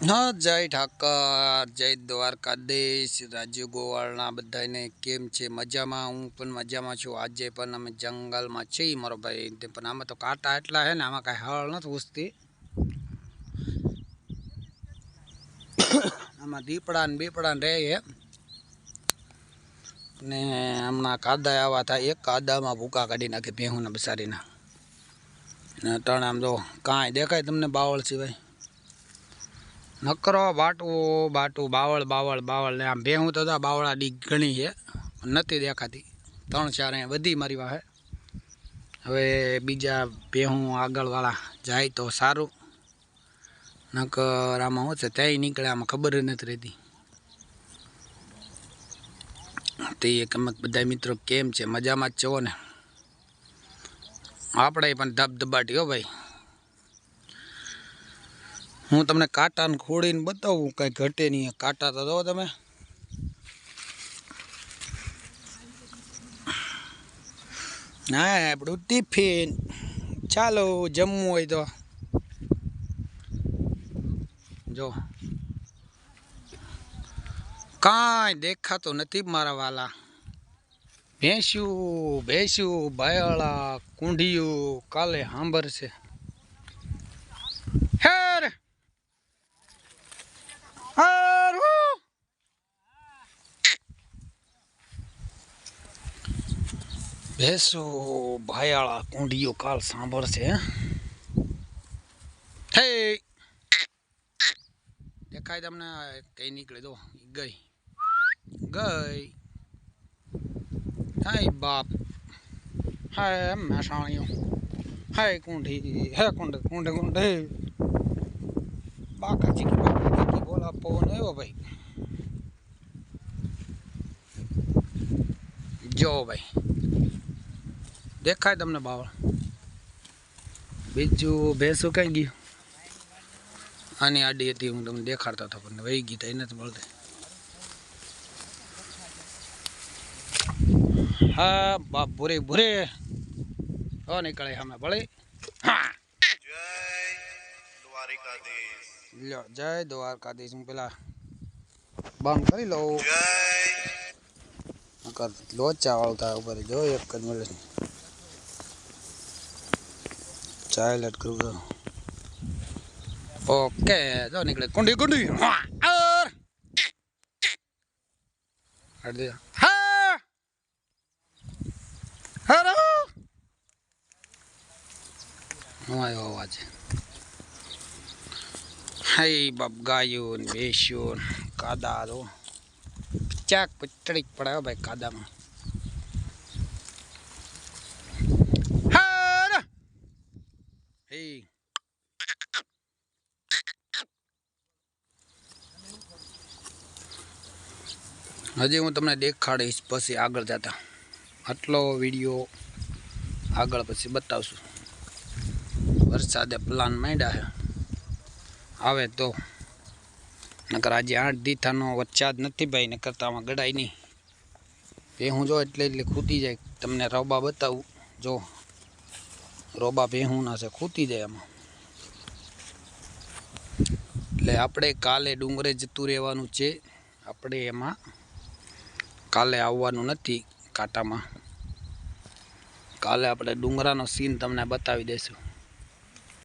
હા, જય ઠાકર, જય દ્વારકાધીશ રાજુ ગોવાળના બધાને કેમ છે? મજામાં? હું પણ મજામાં છું. આજે પણ અમે જંગલમાં છીએ મારો ભાઈ. પણ આમાં તો કાંટા એટલા છે ને, આમાં કાંઈ હળ નથી ઉસતી. આમાં દીપડા ને બીપડા ને રહે ને હમણાં કાદા આવા થાય. એક કાદામાં ભૂકા કાઢી નાખે ભેહુંના બસારીના ને ત્રણ આમ જો કાંઈ દેખાય તમને બાવળ સિવાય. નકરો, બાટું બાટું, બાવળ બાવળ બાવળ ને આમ ભેહું તો બાવળા ડી ઘણી છે નથી દેખાતી. ત્રણ ચાર અહીંયા વધી મારી વાહે. હવે બીજા ભેહું આગળવાળા જાય તો સારું. નકર આમાં શું છે, ત્યાંય નીકળે, આમાં ખબર નથી રહેતી. તે એક બધા મિત્રો કેમ છે, મજામાં જ છો ને? આપણે પણ ધબધબાટી હો ભાઈ. હું તમને કાંટાને ખોડીને બતાવું, કાંઈ ઘટે નહીં. કાંટા તો જો તમે. હા, આપણું ટિફિન. ચાલો, જમવું હોય તો. જો. કાંઈ દેખાતું નથી મારા વાલા. ભેંસ્યું ભેંસ્યું બાયળા કુંઢિયું કાલે સાંભળશે. ભેંસો, ભાયાળા, કુંડીઓ કાલ સાંભળશે, હે? દેખાય તમને કઈ નીકળે તો ગઈ. ગઈ. હાય બાપ. હાય મહેસાણીઓ. હાય કુંડી, હે કુંડ કુંડ કુંડ. બાકા ચીકી બાકા ચીકી, બોલા પવન આવ્યો ભાઈ? જો ભાઈ. દેખાય તમને બાવળ. બીજું ભેંસું કઈ ગયું? આની આડી હતી હું તમને દેખાડતો હતો પણ વહી ગઈ તો જ નથી મળતી હા બાપ ભૂરે ભૂરે. હો નીકળે હા. જય લ્યો જય દ્વારકાધીશ. હું પેલા બંધ કરી લઉં. લોચા વાળું થાય ઉપર. જો એક જ મળે ચાઇલ્ડ કરું ઓકે જો નીકળે કુંડી કુંડી આવ્યો અવાજ હાય બાપ ગાયો ને ભેંસ્યો ને કાદા તો ચાક પચડી પડે ભાઈ કાદામાં હે હજી હું તમને દેખાડીશ, પછી આગળ જતા. આટલો વીડિયો આગળ પછી બતાવશું. વરસાદે પ્લાન માંડ્યા છે. આવે તો. નકર આજે આઠ દીથાનો જ નથી ભાઈ, નકર તો આમાં ગડાય નહીં. ભેહું જો એટલે એટલે ખૂટી જાય, તમને રવબા બતાવું. જો રોબા ભેહુના છે, ખૂટી જાય એમાં. એટલે આપણે કાલે ડુંગરે જતું રહેવાનું છે. આપણે એમાં કાલે આવવાનું નથી કાંટામાં. કાલે આપણે ડુંગરાનો સીન તમને બતાવી દઈશું.